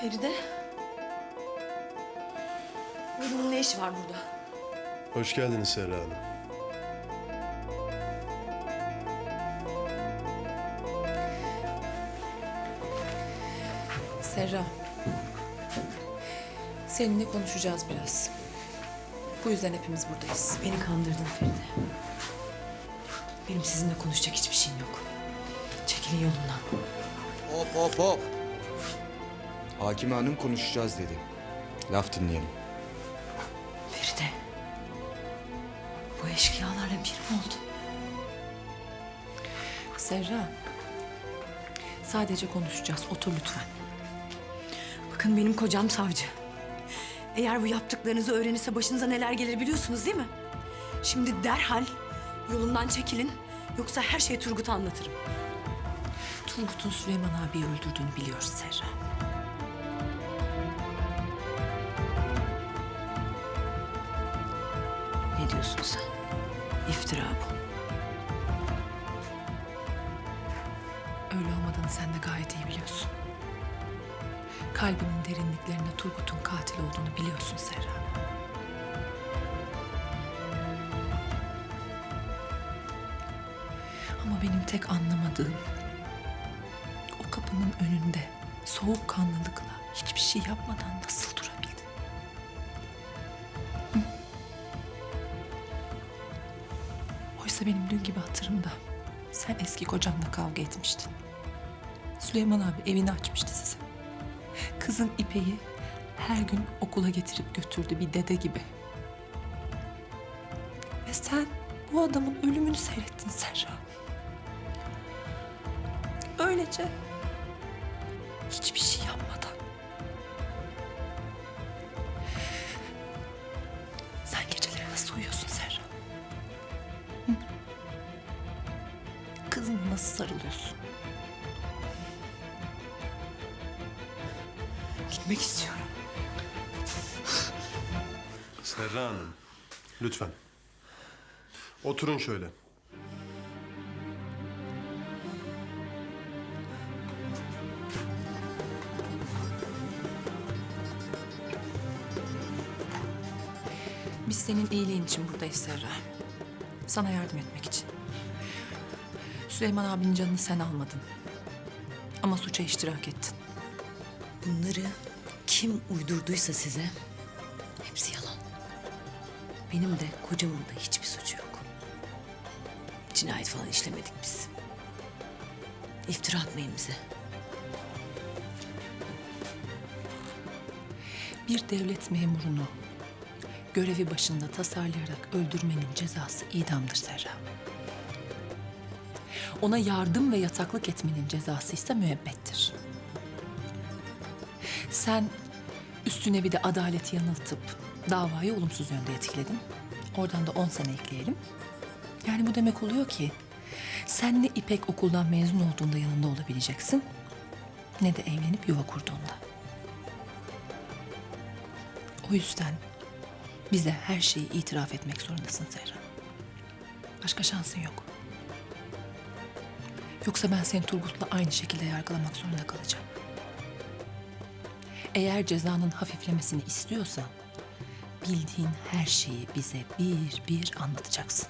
Feride. Bunun ne işi var burada? Hoş geldiniz Serra Hanım. Serra. Seninle konuşacağız biraz. Bu yüzden hepimiz buradayız. Beni kandırdın Feride. Benim sizinle konuşacak hiçbir şeyim yok. Çekilin yolundan. Hop hop hop. Hakime Hanım konuşacağız dedi. Laf dinleyelim. Feride. Bu eşkıyalarla bir mi oldu? Serra. Sadece konuşacağız. Otur lütfen. Bakın benim kocam savcı. Eğer bu yaptıklarınızı öğrenirse başınıza neler gelir biliyorsunuz değil mi? Şimdi derhal yolundan çekilin. Yoksa her şeyi Turgut'a anlatırım. Turgut'un Süleyman abiyi öldürdüğünü biliyoruz Serra. Ne diyorsun sen? İftira bu. Öyle olmadığını sen de gayet iyi biliyorsun. Kalbinin derinliklerinde Turgut'un katil olduğunu biliyorsun Serra. Ama benim tek anlamadığım o kapının önünde soğukkanlılıkla hiçbir şey yapmadan nasıl Oysa benim dün gibi hatırımda sen eski kocanla kavga etmiştin. Süleyman abi evini açmıştı size. Kızın İpek'i her gün okula getirip götürdü bir dede gibi. Ve sen bu adamın ölümünü seyrettin Serra. Öylece sarılıyorsun? Gitmek istiyorum. Serra Hanım, lütfen. Oturun şöyle. Biz senin iyiliğin için buradayız Serra. Sana yardım etmek için. Süleyman abinin canını sen almadın. Ama suça iştirak ettin. Bunları kim uydurduysa size hepsi yalan. Benim de kocamın da hiçbir suçu yok. Cinayet falan işlemedik biz. İftira atmayın bize. Bir devlet memurunu görevi başında tasarlayarak öldürmenin cezası idamdır Serra. Ona yardım ve yataklık etmenin cezası ise müebbettir. Sen üstüne bir de adaleti yanıltıp davayı olumsuz yönde etkiledin. Oradan da 10 sene ekleyelim. Yani bu demek oluyor ki sen ne İpek okuldan mezun olduğunda yanında olabileceksin ne de evlenip yuva kurduğunda. O yüzden bize her şeyi itiraf etmek zorundasın Zehra. Başka şansın yok. Yoksa ben seni Turgut'la aynı şekilde yargılamak zorunda kalacağım. Eğer cezanın hafiflemesini istiyorsan bildiğin her şeyi bize bir bir anlatacaksın.